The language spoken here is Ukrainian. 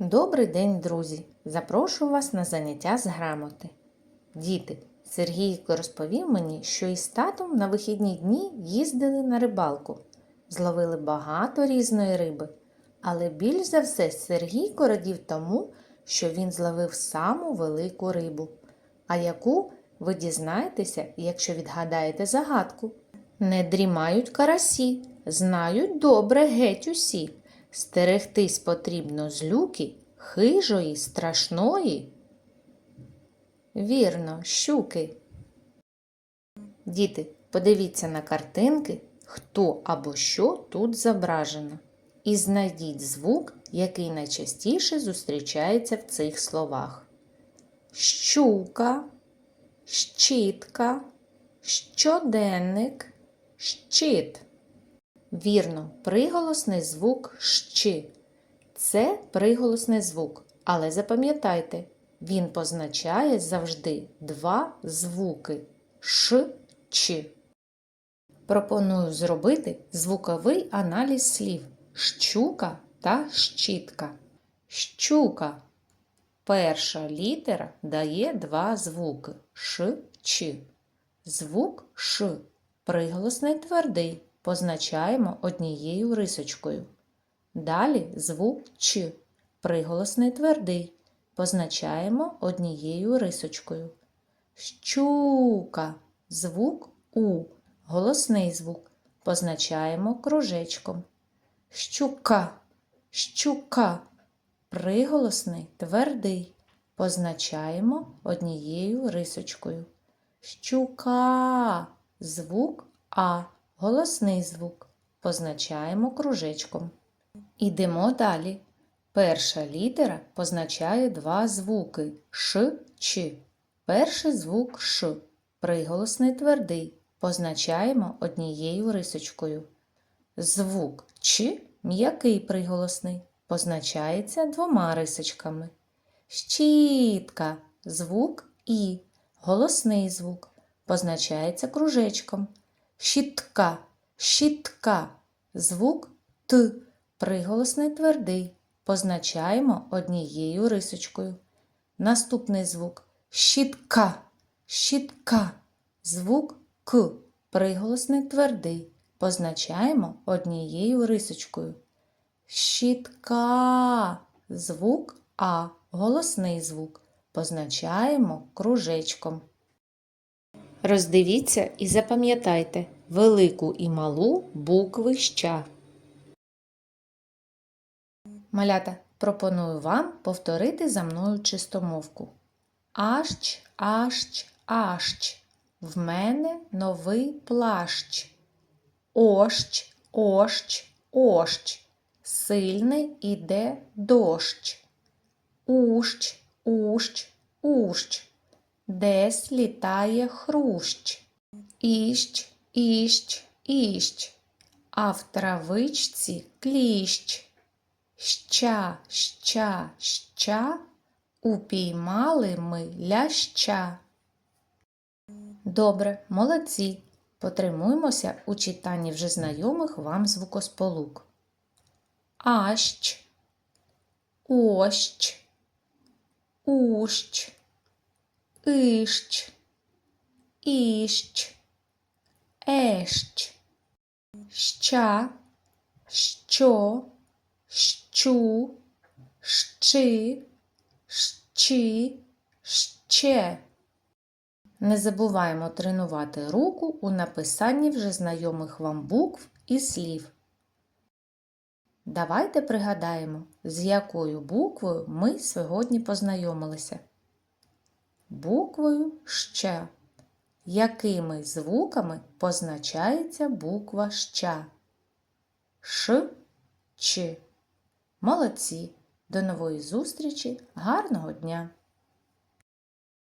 Добрий день, друзі! Запрошую вас на заняття з грамоти. Діти, Сергійко розповів мені, що із татом на вихідні дні їздили на рибалку, зловили багато різної риби, але більш за все Сергійко радів тому, що він зловив саму велику рибу. А яку ви дізнаєтеся, якщо відгадаєте загадку. Не дрімають карасі, знають добре геть усі. Стерегтись потрібно злюки, хижої, страшної. Вірно, щуки. Діти, подивіться на картинки, хто або що тут зображено. І знайдіть звук, який найчастіше зустрічається в цих словах. Щука, щітка, щоденник, щит. Вірно, приголосний звук щ. Це приголосний звук, але запам'ятайте, він позначає завжди два звуки ш, ч. Пропоную зробити звуковий аналіз слів щука та щітка. Щука. Перша літера дає два звуки ш, ч. Звук ш приголосний твердий позначаємо однією рисочкою. Далі звук Ч, приголосний твердий, позначаємо однією рисочкою. Щука, звук У, голосний звук, позначаємо кружечком. Щука, щука, приголосний твердий, позначаємо однією рисочкою. Щука, звук А. Голосний звук позначаємо кружечком. Ідемо далі. Перша літера позначає два звуки ш, ч. Перший звук ш, приголосний твердий, позначаємо однією рисочкою. Звук ч м'який приголосний, позначається двома рисочками. Щітка, звук і, голосний звук, позначається кружечком. Щітка, щітка. Звук Т. Приголосний твердий. Позначаємо однією рисочкою. Наступний звук щітка, щітка. Звук К. Приголосний твердий. Позначаємо однією рисочкою. Щітка. Звук А. Голосний звук. Позначаємо кружечком. Роздивіться і запам'ятайте велику і малу букви ща. Малята, пропоную вам повторити за мною чистомовку. Ащ, ащ, ащ. В мене новий плащ. Ощ, ощ, ощ. Сильний іде дощ. Ущ, ущ, ущ десь літає хрущ. Іщ, іщ, іщ, а в травичці кліщ. Ща, ща, ща, упіймали ми ляща. Добре, молодці. Потримуємося у читанні вже знайомих вам звукосполук. Ащ, ощ, ущ. Ищ, іщ, ещ, ща, що, щу, щи, щи, ще. Не забуваємо тренувати руку у написанні вже знайомих вам букв і слів. Давайте пригадаємо, з якою буквою ми сьогодні познайомилися буквою ще. Якими звуками позначається буква ща? Ш, Ч. Молодці. До нової зустрічі. Гарного дня!